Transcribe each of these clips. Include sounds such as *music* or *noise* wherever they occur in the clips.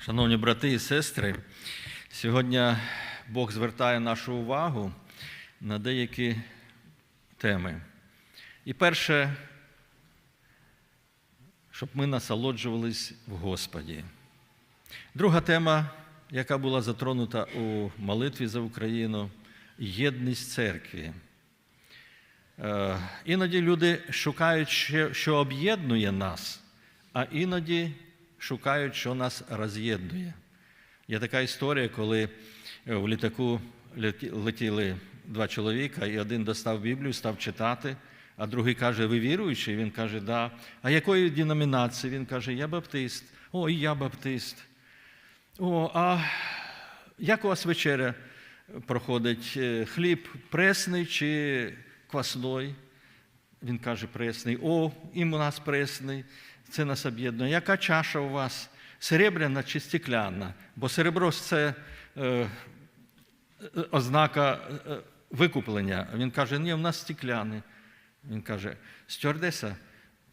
Шановні брати і сестри, сьогодні Бог звертає нашу увагу на деякі теми. І перше, щоб ми насолоджувались в Господі. Друга тема, яка була затронута у молитві за Україну єдність церкви. Е, Іноді люди шукають, що- що об'єднує нас, а іноді шукають, що нас роз'єднує. Є така історія, коли е, в літаку летіли два чоловіка, і один достав Біблію, став читати, а другий каже: Ви віруючий? Він каже, да. А якої деномінації? Він каже, я баптист. О, і я баптист. О, а як у вас вечеря проходить? Е, Хліб пресний чи квасной? Він каже, пресний. О, і у нас пресний. Це нас об'єднує. Яка чаша у вас? Серебряна чи стекляна? Бо серебро це е, ознака е, викуплення. Він каже, ні, у нас стекляне. Він каже, стюардеса,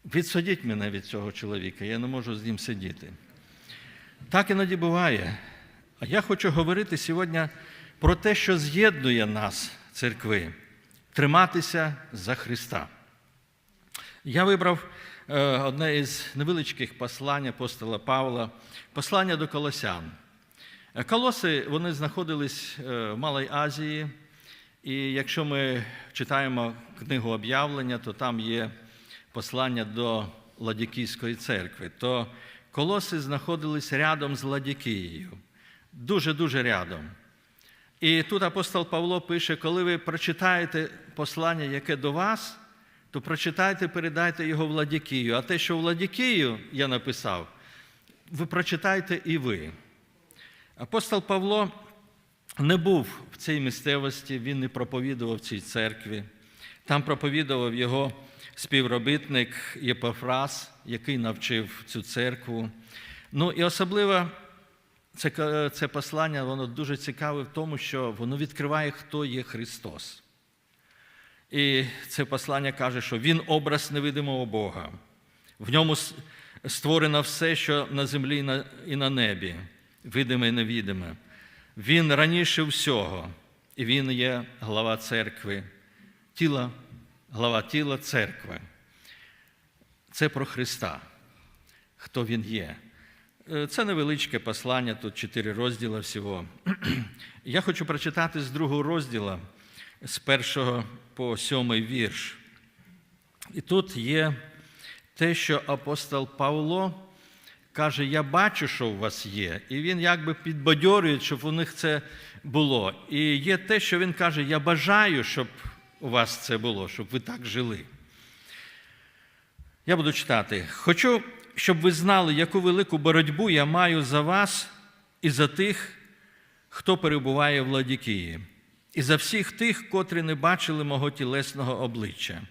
відсадіть мене від цього чоловіка, я не можу з ним сидіти. Так іноді буває. А я хочу говорити сьогодні про те, що з'єднує нас, церкви, триматися за Христа. Я вибрав одне із невеличких послань апостола Павла, послання до Колосян. Е, Колоси вони знаходились е, в Малій Азії, і якщо ми читаємо книгу об'явлення, то там є послання до Ладікійської церкви. То колоси знаходились рядом з Ладікією, дуже-дуже рядом. І тут апостол Павло пише: коли ви прочитаєте послання, яке до вас, то прочитайте, передайте його Владікію. А те, що Владікію я написав, ви прочитайте і ви. Апостол Павло не був в цій місцевості, він не проповідував цій церкві. Там проповідував його співробітник Єпофраз, який навчив цю церкву. Ну і особливо це, це послання, воно дуже цікаве в тому, що воно відкриває, хто є Христос. І це послання каже, що Він образ невидимого Бога. В ньому створено все, що на землі і на- небі, видиме і невідиме. Він раніше всього, і Він є глава церкви, тіла, глава тіла церкви. Це про Христа, хто Він є. Е, Це невеличке послання, тут чотири розділи всього. *clears throat* Я хочу прочитати з другого розділу, з першого по сьомий вірш. І тут є те, що апостол Павло каже: Я бачу, що у вас є. І він якби підбадьорює, щоб у них це було. І є те, що він каже: Я бажаю, щоб у вас це було, щоб ви так жили. Я буду читати. Хочу, щоб ви знали, яку велику боротьбу я маю за вас і за тих, хто перебуває в Ладікії, і за всіх тих, котрі не бачили мого тілесного обличчя.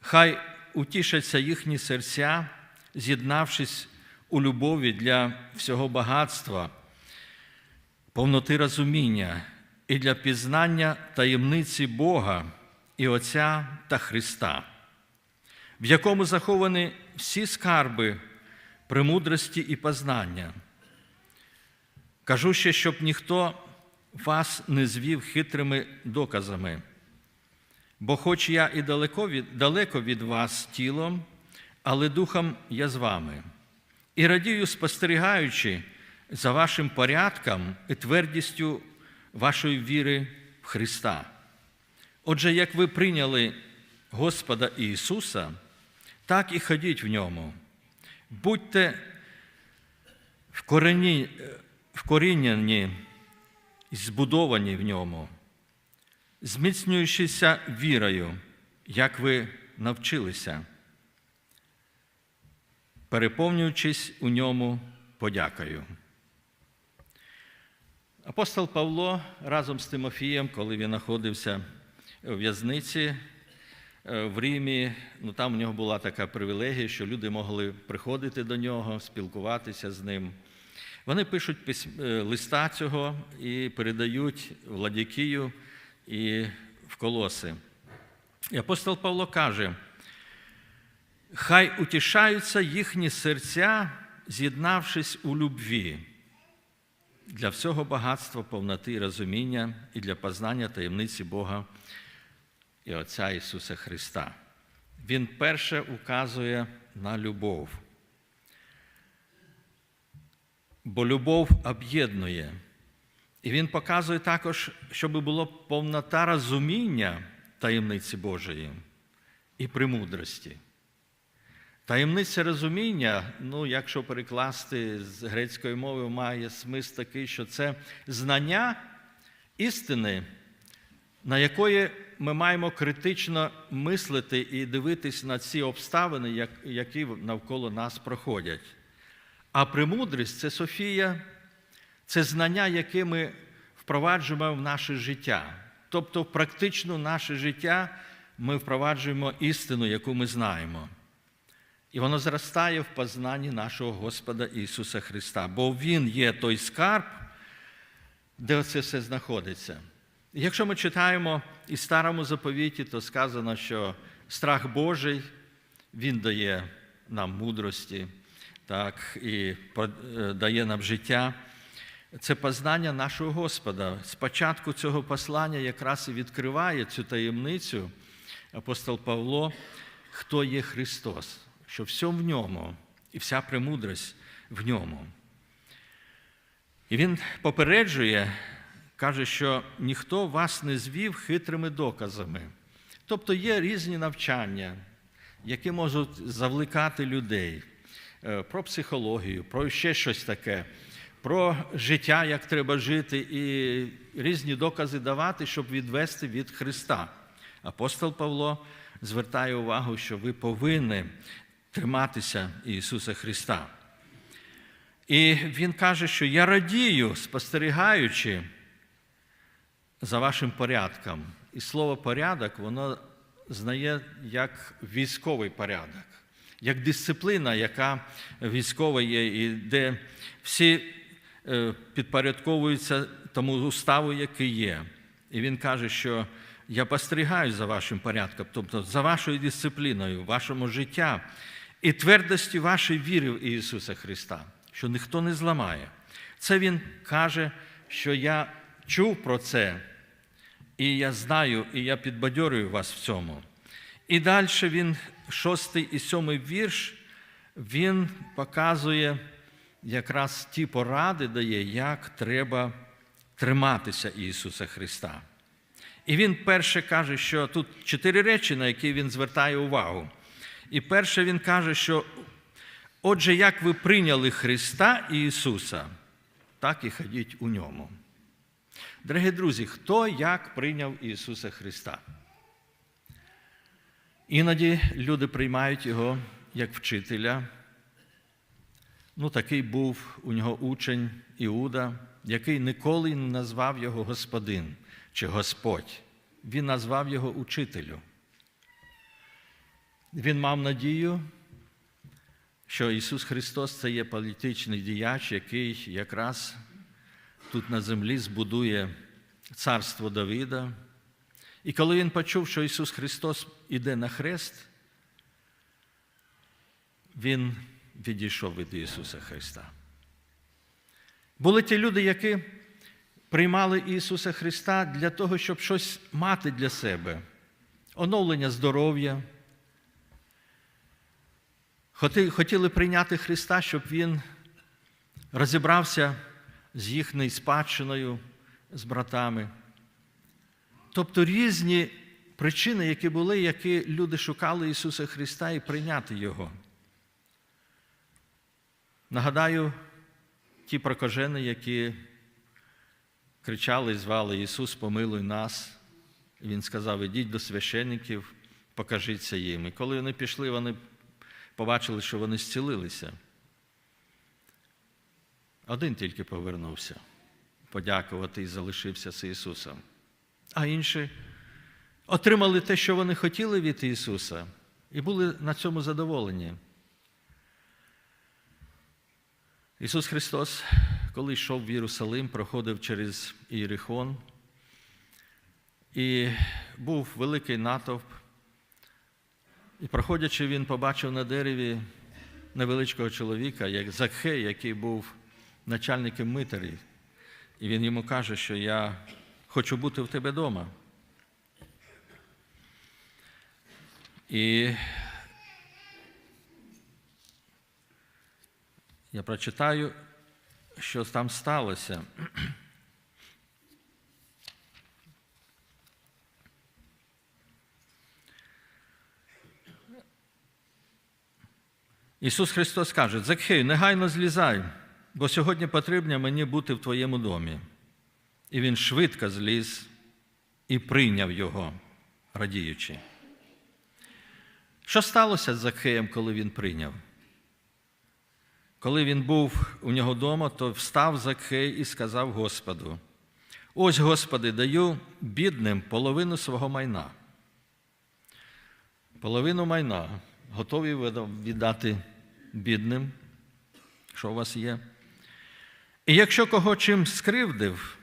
Хай утішаться їхні серця, з'єднавшись у любові для всього багатства, повноти розуміння і для пізнання таємниці Бога і Отця та Христа в якому заховані всі скарби премудрості і познання. Кажу ще, щоб ніхто вас не звів хитрими доказами. Бо хоч я і далеко від, далеко від вас тілом, але духом я з вами. І радію, спостерігаючи за вашим порядком і твердістю вашої віри в Христа. Отже, як ви прийняли Господа Ісуса, так і ходіть в ньому. Будьте вкорені- вкорінені збудовані в ньому, зміцнюючися вірою, як ви навчилися, переповнюючись у ньому подякою. Апостол Павло разом з Тимофієм, коли він знаходився у в'язниці е, в Римі, ну там у нього була така привілегія, що люди могли приходити до нього, спілкуватися з ним. Вони пишуть е, листа цього і передають в Ладікію і в Колоси. І апостол Павло каже: хай утішаються їхні серця з'єднавшись у любві для всього багатства, повноти розуміння і для познання таємниці Бога і Отця Ісуса Христа. Він перше указує на любов. Бо любов об'єднує. І він показує також, щоб було повнота розуміння таємниці Божої і премудрості. Таємниця розуміння, ну, якщо перекласти з грецької мови, має смисл такий, що це знання істини, на якої ми маємо критично мислити і дивитись на ці обставини, які навколо нас проходять. А премудрість це Софія, це знання, яке ми впроваджуємо в наше життя. Тобто, в практично наше життя ми впроваджуємо істину, яку ми знаємо. І воно зростає в познанні нашого Господа Ісуса Христа, бо Він є той скарб, де це все знаходиться. Якщо ми читаємо і старому заповіті, то сказано, що страх Божий Він дає нам мудрості, так, і дає нам життя. Це познання нашого Господа. Спочатку цього послання якраз і відкриває цю таємницю апостол Павло, хто є Христос, що все в ньому і вся премудрость в ньому. І він попереджує, каже, що ніхто вас не звів хитрими доказами. Тобто є різні навчання, які можуть завлекати людей про психологію, про ще щось таке, про життя, як треба жити, і різні докази давати, щоб відвести від Христа. Апостол Павло звертає увагу, що ви повинні триматися Ісуса Христа. І Він каже, що я радію, спостерігаючи за вашим порядком. І слово порядок, воно знає як військовий порядок, як дисципліна, яка військова є, і де всі підпорядковуються тому уставу, який є. І він каже, що я постерігаю за вашим порядком, тобто за вашою дисципліною, вашому життя і твердості вашої віри в Ісуса Христа, що ніхто не зламає. Це Він каже, що я чув про це, і я знаю, і я підбадьорюю вас в цьому. І далі він, шостий і сьомий вірш, він показує якраз ті поради дає, як треба триматися Ісуса Христа. І він перше каже, що тут чотири речі, на які він звертає увагу. І перше він каже, що отже, як ви прийняли Христа і Ісуса, так і ходіть у ньому. Дорогі друзі, хто як прийняв Ісуса Христа? Іноді люди приймають Його як вчителя. Ну, такий був у нього учень Іуда, який ніколи не назвав його Господин чи Господь. Він назвав його учителю. Він мав надію, що Ісус Христос це є політичний діяч, який якраз тут на землі збудує царство Давида. І коли він почув, що Ісус Христос іде на хрест, Він відійшов від Ісуса Христа. Були ті люди, які приймали Ісуса Христа для того, щоб щось мати для себе, оновлення здоров'я. Хотіли прийняти Христа, щоб Він розібрався з їхньою спадщиною, з братами. Тобто різні причини, які були, які люди шукали Ісуса Христа і прийняти Його. Нагадаю, ті прокажени, які кричали і звали Ісус, помилуй нас. Він сказав: ідіть до священників, покажіться їм. І коли вони пішли, вони побачили, що вони зцілилися. Один тільки повернувся подякувати і залишився з Ісусом. А інші отримали те, що вони хотіли від Ісуса, і були на цьому задоволені. Ісус Христос, коли йшов в Єрусалим, проходив через Ієрихон, і був великий натовп. І проходячи, він побачив на дереві невеличкого чоловіка, як Закхей, який був начальником митарів. І він йому каже, що я хочу бути в тебе вдома. І я прочитаю, що там сталося. Ісус Христос каже: Закхею, негайно злізай, бо сьогодні потрібно мені бути в твоєму домі. І він швидко зліз і прийняв його, радіючи. Що сталося з Закхеєм, коли він прийняв? Коли він був у нього вдома, то встав Закхей і сказав Господу: Ось, Господи, даю бідним половину свого майна. Половину майна готові віддати бідним, що у вас є. І якщо кого чим скривдив,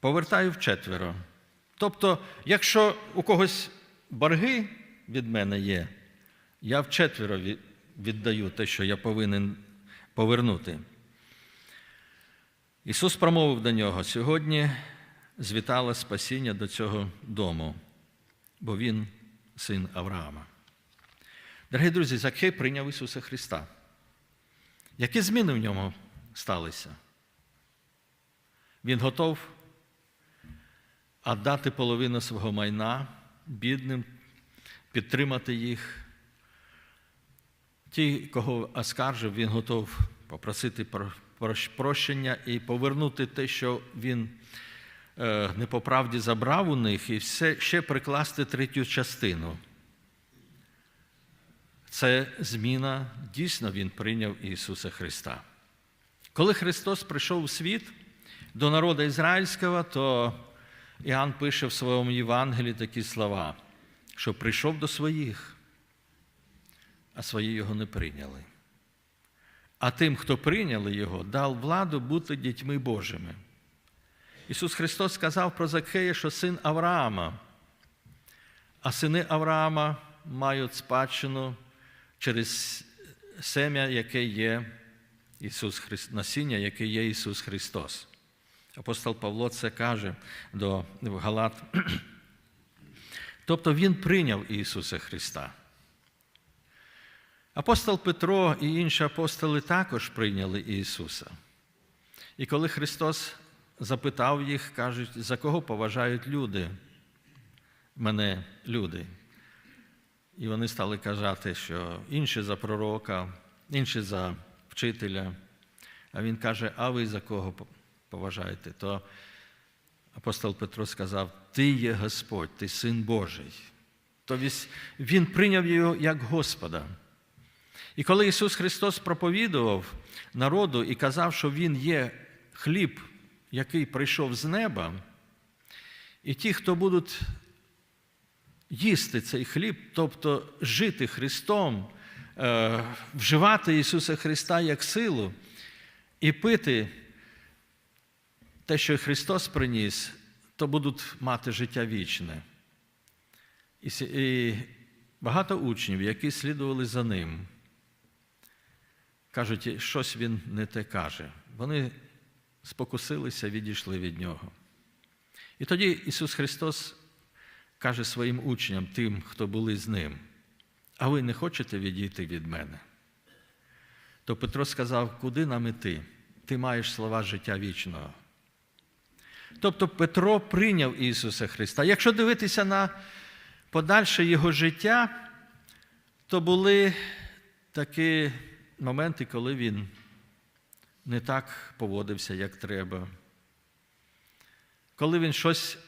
повертаю вчетверо. Тобто, якщо у когось борги від мене є, я вчетверо віддаю те, що я повинен повернути. Ісус промовив до нього: сьогодні звітало спасіння до цього дому, бо Він син Авраама. Дорогі друзі, Закхей прийняв Ісуса Христа. Які зміни в ньому сталися? Він готов віддати половину свого майна бідним, підтримати їх. Ті, кого оскаржив, він готов попросити прощення і повернути те, що він не по правді забрав у них, і все, ще прикласти третю частину. Це зміна, дійсно, Він прийняв Ісуса Христа. Коли Христос прийшов у світ до народу ізраїльського, то Іоанн пише в своєму Євангелії такі слова, що прийшов до своїх, а свої його не прийняли. А тим, хто прийняли Його, дав владу бути дітьми Божими. Ісус Христос сказав про Закхея, що син Авраама, а сини Авраама мають спадщину через сем'я, яке є Ісус Христ, насіння, яке є Ісус Христос. Апостол Павло це каже до Галат. Тобто Він прийняв Ісуса Христа. Апостол Петро і інші апостоли також прийняли Ісуса. І коли Христос запитав їх, кажуть, за кого поважають люди, мене люди. І вони стали казати, що інші за пророка, інші за вчителя. А він каже, а ви за кого поважаєте? То апостол Петро сказав: Ти є Господь, ти син Божий. Тобто він прийняв його як Господа. І коли Ісус Христос проповідував народу і казав, що Він є хліб, який прийшов з неба, і ті, хто будуть їсти цей хліб, тобто жити Христом, е, вживати Ісуса Христа як силу і пити те, що Христос приніс, то будуть мати життя вічне. І багато учнів, які слідували за ним, кажуть, щось він не те каже. Вони спокусилися, відійшли від нього. І тоді Ісус Христос каже своїм учням, тим, хто були з ним, а ви не хочете відійти від мене? То Петро сказав, куди нам іти? Ти маєш слова життя вічного. Тобто Петро прийняв Ісуса Христа. Якщо дивитися на подальше Його життя, то були такі моменти, коли він не так поводився, як треба. Коли він щось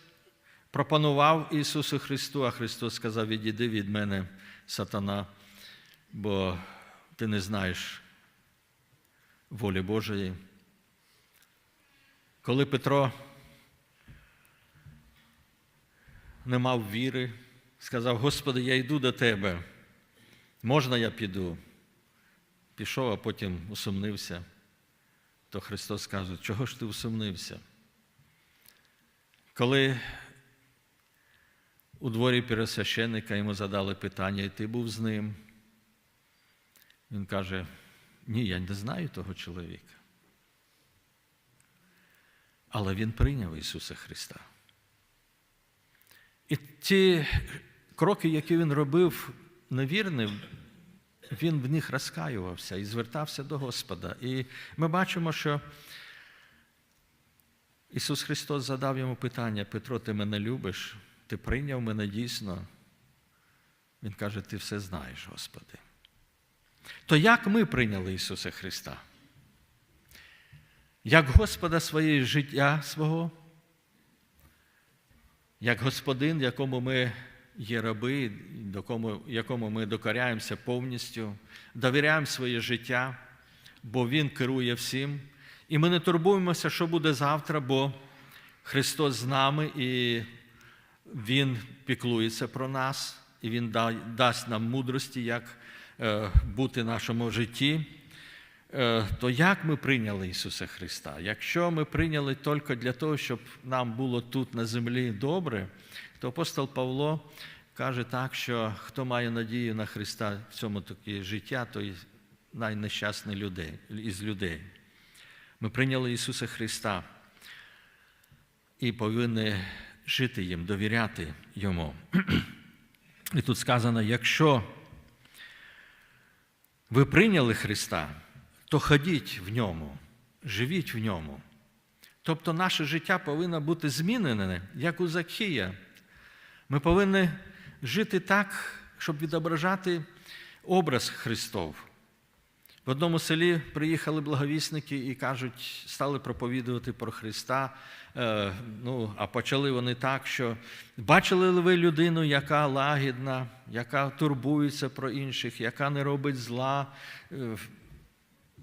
пропонував Ісусу Христу, а Христос сказав: Відійди від мене, сатана, бо ти не знаєш волі Божої. Коли Петро не мав віри, сказав: Господи, я йду до Тебе, можна я піду? Пішов, а потім усумнився, то Христос каже, чого ж ти усумнився? Коли у дворі пересвященника йому задали питання, і ти був з ним. Він каже, Ні, я не знаю того чоловіка. Але він прийняв Ісуса Христа. І ті кроки, які він робив невірним, він в них розкаювався і звертався до Господа. І ми бачимо, що Ісус Христос задав йому питання: Петро, ти мене любиш, ти прийняв мене дійсно. Він каже, ти все знаєш, Господи. То як ми прийняли Ісуса Христа? Як Господа своєї життя свого, як Господин, якому ми є раби, якому ми докоряємося повністю, довіряємо своє життя, бо Він керує всім. І ми не турбуємося, що буде завтра, бо Христос з нами і Він піклується про нас, і Він дасть нам мудрості, як е, бути в нашому житті. Е, то як ми прийняли Ісуса Христа? Якщо ми прийняли тільки для того, щоб нам було тут на землі добре, то апостол Павло каже так, що хто має надію на Христа в цьому таке життя, той найнещасний людей, із людей. Ми прийняли Ісуса Христа і повинні жити їм, довіряти Йому. І тут сказано: якщо ви прийняли Христа, то ходіть в ньому, живіть в ньому. Тобто наше життя повинно бути змінене, як у Закхія. Ми повинні жити так, щоб відображати образ Христов. В одному селі приїхали благовісники і кажуть, стали проповідувати про Христа. Е, ну, А почали вони так, що бачили ли ви людину, яка лагідна, яка турбується про інших, яка не робить зла.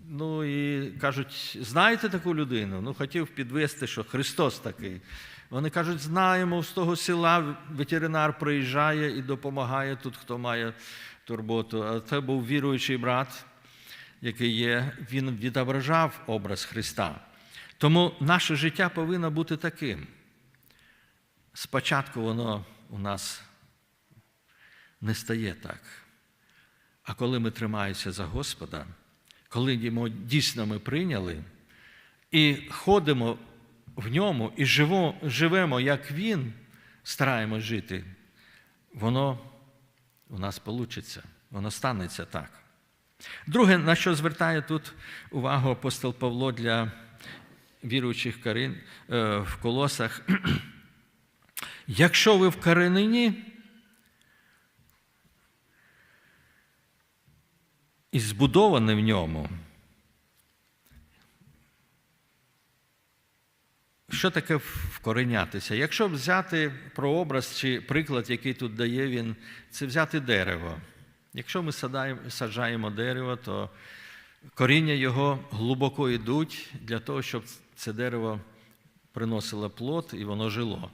Ну і кажуть, знаєте таку людину? Ну, хотів підвести, що Христос такий. Вони кажуть, знаємо, з того села ветеринар приїжджає і допомагає тут, хто має турботу. А це був віруючий брат, який є, він відображав образ Христа. Тому наше життя повинно бути таким. Спочатку воно у нас не стає так. А коли ми тримаємося за Господа, коли йому дійсно ми прийняли і ходимо в ньому і живемо, як Він, стараємось жити, воно у нас вийде, воно станеться так. Друге, на що звертає тут увагу апостол Павло для віруючих Карин, е, в колосах, *clears throat* якщо ви в Каринині, і збудований в ньому. Що таке вкоренятися? Якщо взяти прообраз чи приклад, який тут дає він, це взяти дерево. Якщо ми саджаємо дерево, то коріння його глибоко йдуть для того, щоб це дерево приносило плод і воно жило.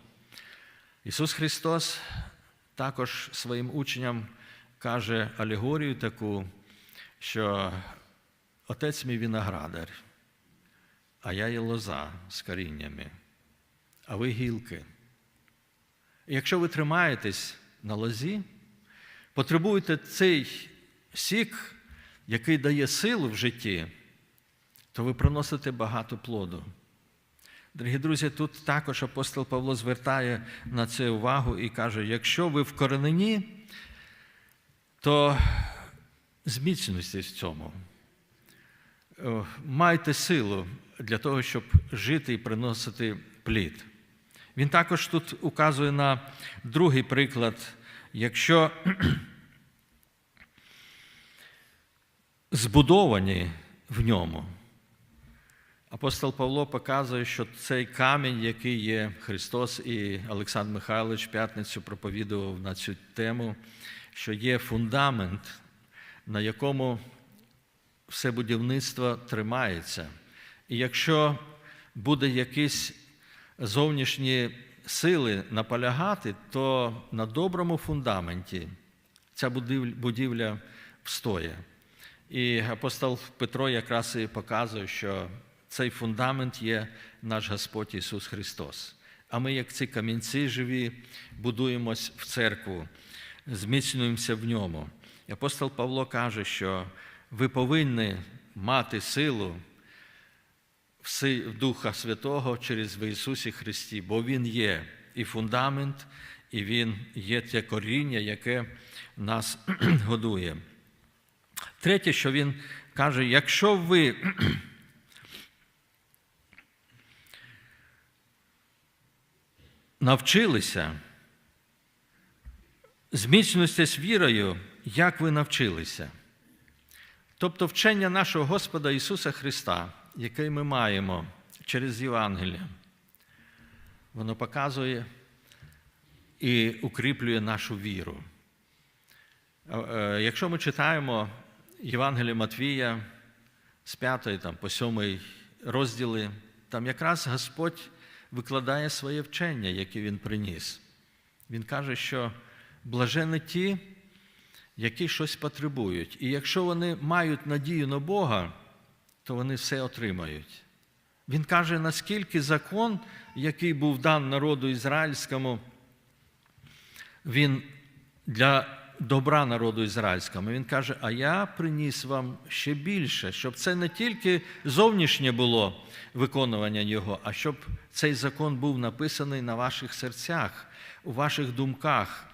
Ісус Христос також своїм учням каже алегорію таку що отець мій виноградар, а я є лоза з коріннями, а ви гілки. Якщо ви тримаєтесь на лозі, потребуєте цей сік, який дає силу в житті, то ви приносите багато плоду. Дорогі друзі, тут також апостол Павло звертає на це увагу і каже: якщо ви в коренені, то зміцнюйтесь в цьому. Е, майте силу для того, щоб жити і приносити плід. Він також тут указує на другий приклад, якщо *clears throat* збудовані в ньому. Апостол Павло показує, що цей камінь, який є Христос і Олександр Михайлович п'ятницю проповідував на цю тему, що є фундамент на якому все будівництво тримається. І якщо буде якісь зовнішні сили наполягати, то на доброму фундаменті ця будівля встоє. І апостол Петро якраз і показує, що цей фундамент є наш Господь Ісус Христос. А ми, як ці камінці живі, будуємось в церкву, зміцнюємося в ньому. І апостол Павло каже, що ви повинні мати силу Духа Святого через в Ісусі Христі, бо Він є і фундамент, і Він є те коріння, яке нас *clears throat* годує. Третє, що він каже, якщо ви *clears throat* навчилися, зміцнюйтесь вірою, як ви навчилися. Тобто вчення нашого Господа Ісуса Христа, яке ми маємо через Євангеліє, воно показує і укріплює нашу віру. Е, Якщо ми читаємо Євангеліє Матвія з 5 там, по 7 розділи, там якраз Господь викладає своє вчення, яке Він приніс. Він каже, що блажені ті, які щось потребують. І якщо вони мають надію на Бога, то вони все отримають. Він каже, наскільки закон, який був дан народу ізраїльському, він для добра народу ізраїльському. Він каже: а я приніс вам ще більше, щоб це не тільки зовнішнє було виконування його, а щоб цей закон був написаний на ваших серцях, у ваших думках.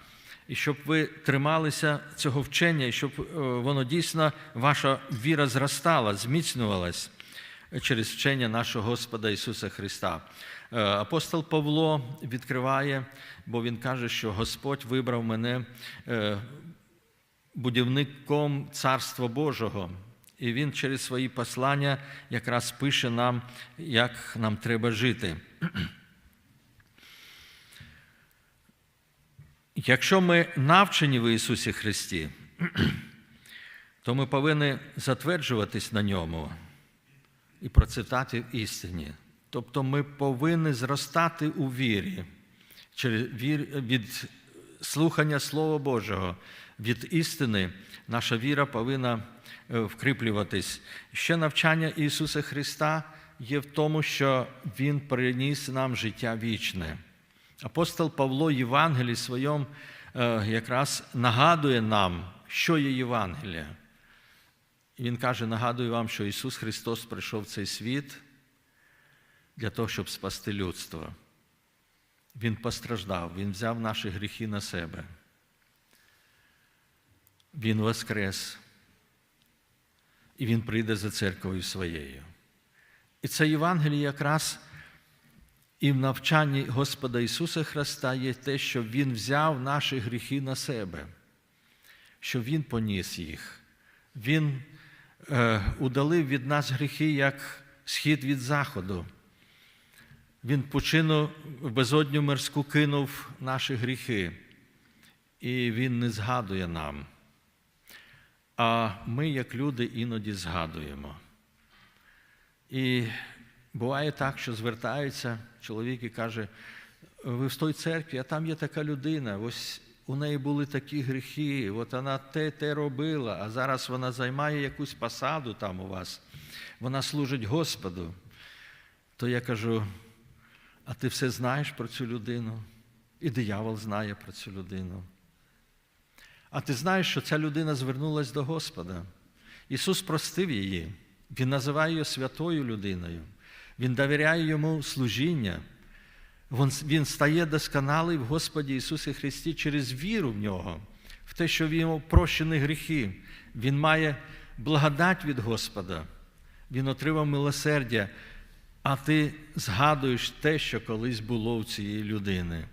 І щоб ви трималися цього вчення, і щоб е, воно дійсно, ваша віра зростала, зміцнювалась через вчення нашого Господа Ісуса Христа. Е, Апостол Павло відкриває, бо він каже, що Господь вибрав мене е, будівником Царства Божого. І він через свої послання якраз пише нам, як нам треба жити. Якщо ми навчені в Ісусі Христі, *clears throat* то ми повинні затверджуватись на ньому і процвітати в істині. Тобто ми повинні зростати у вірі від слухання Слова Божого, від істини наша віра повинна е, вкріплюватись. Ще навчання Ісуса Христа є в тому, що Він приніс нам життя вічне. Апостол Павло в Євангелії своєму е, якраз нагадує нам, що є Євангелія. І Він каже: нагадую вам, що Ісус Христос прийшов в цей світ для того, щоб спасти людство. Він постраждав, Він взяв наші гріхи на себе. Він воскрес. І Він прийде за церквою своєю. І це Євангеліє якраз і в навчанні Господа Ісуса Христа є те, що Він взяв наші гріхи на себе, що Він поніс їх. Він е, удалив від нас гріхи, як схід від заходу. Він почину безодню мирську кинув наші гріхи, і Він не згадує нам. А ми, як люди, іноді згадуємо. І буває так, що звертаються чоловік і каже, ви в той церкві, а там є така людина, ось у неї були такі гріхи, от вона те, те робила, а зараз вона займає якусь посаду там у вас, вона служить Господу. То я кажу, а ти все знаєш про цю людину? І диявол знає про цю людину. А ти знаєш, що ця людина звернулася до Господа. Ісус простив її, Він називає її святою людиною, Він довіряє йому служіння. Він, стає досконалий в Господі Ісусі Христі через віру в нього, в те, що в йому прощені гріхи. Він має благодать від Господа, Він отримав милосердя, а ти згадуєш те, що колись було у цієї людини.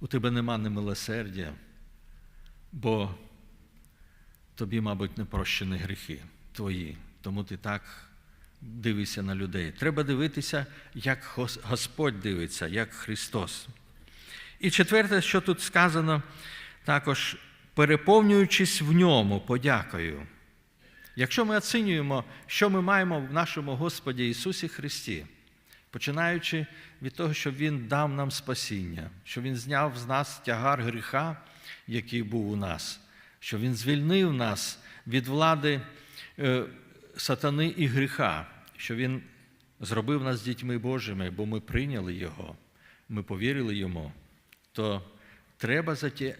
У тебе нема немилосердя, бо тобі, мабуть, не прощені гріхи твої, тому ти так дивишся на людей. Треба дивитися, як Господь дивиться, як Христос. І четверте, що тут сказано, також переповнюючись в ньому подякою. Якщо ми оцінюємо, що ми маємо в нашому Господі Ісусі Христі, починаючи від того, що Він дав нам спасіння, що Він зняв з нас тягар гріха, який був у нас, що Він звільнив нас від влади е, сатани і гріха, що Він зробив нас дітьми Божими, бо ми прийняли Його, ми повірили Йому, то треба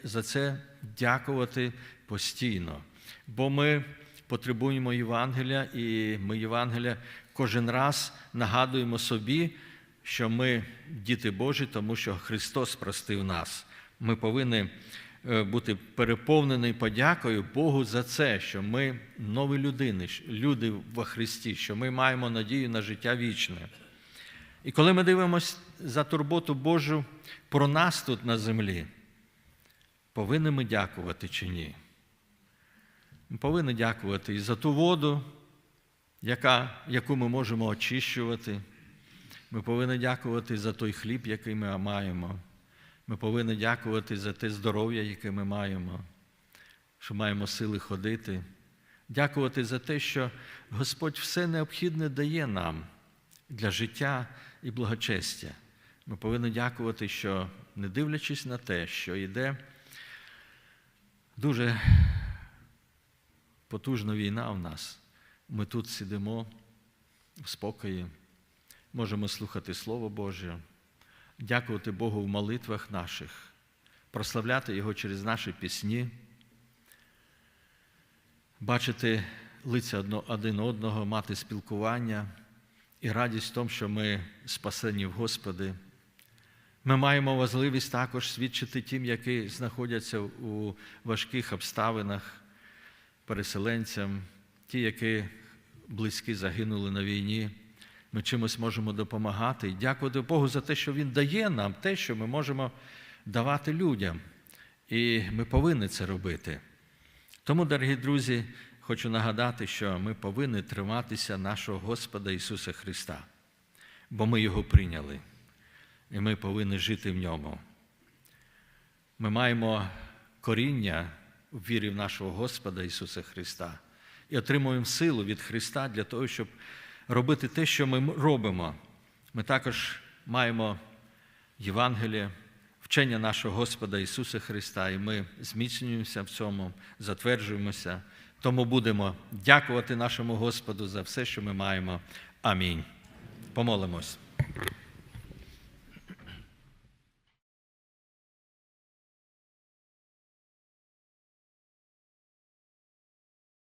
за це дякувати постійно. Бо ми потребуємо Євангелія, і ми Євангелія кожен раз нагадуємо собі, що ми діти Божі, тому що Христос простив нас. Ми повинні бути переповнені подякою Богу за це, що ми нові людини, люди во Христі, що ми маємо надію на життя вічне. І коли ми дивимося за турботу Божу про нас тут на землі, повинні ми дякувати чи ні? Ми повинні дякувати і за ту воду, яка, яку ми можемо очищувати. Ми повинні дякувати за той хліб, який ми маємо. Ми повинні дякувати за те здоров'я, яке ми маємо, що маємо сили ходити. Дякувати за те, що Господь все необхідне дає нам для життя і благочестя. Ми повинні дякувати, що, не дивлячись на те, що йде дуже потужна війна в нас, ми тут сидимо в спокої, можемо слухати Слово Боже, дякувати Богу в молитвах наших, прославляти Його через наші пісні, бачити лиця один одного, мати спілкування і радість в тому, що ми спасені в Господи. Ми маємо можливість також свідчити тим, які знаходяться у важких обставинах, переселенцям, ті, які близькі загинули на війні. Ми чимось можемо допомагати. Дякувати Богу за те, що Він дає нам те, що ми можемо давати людям. І ми повинні це робити. Тому, дорогі друзі, хочу нагадати, що ми повинні триматися нашого Господа Ісуса Христа, бо ми Його прийняли, і ми повинні жити в ньому. Ми маємо коріння в вірі в нашого Господа Ісуса Христа і отримуємо силу від Христа для того, щоб робити те, що ми робимо. Ми також маємо Євангеліє, вчення нашого Господа Ісуса Христа, і ми зміцнюємося в цьому, затверджуємося. Тому будемо дякувати нашому Господу за все, що ми маємо. Амінь. Помолимось.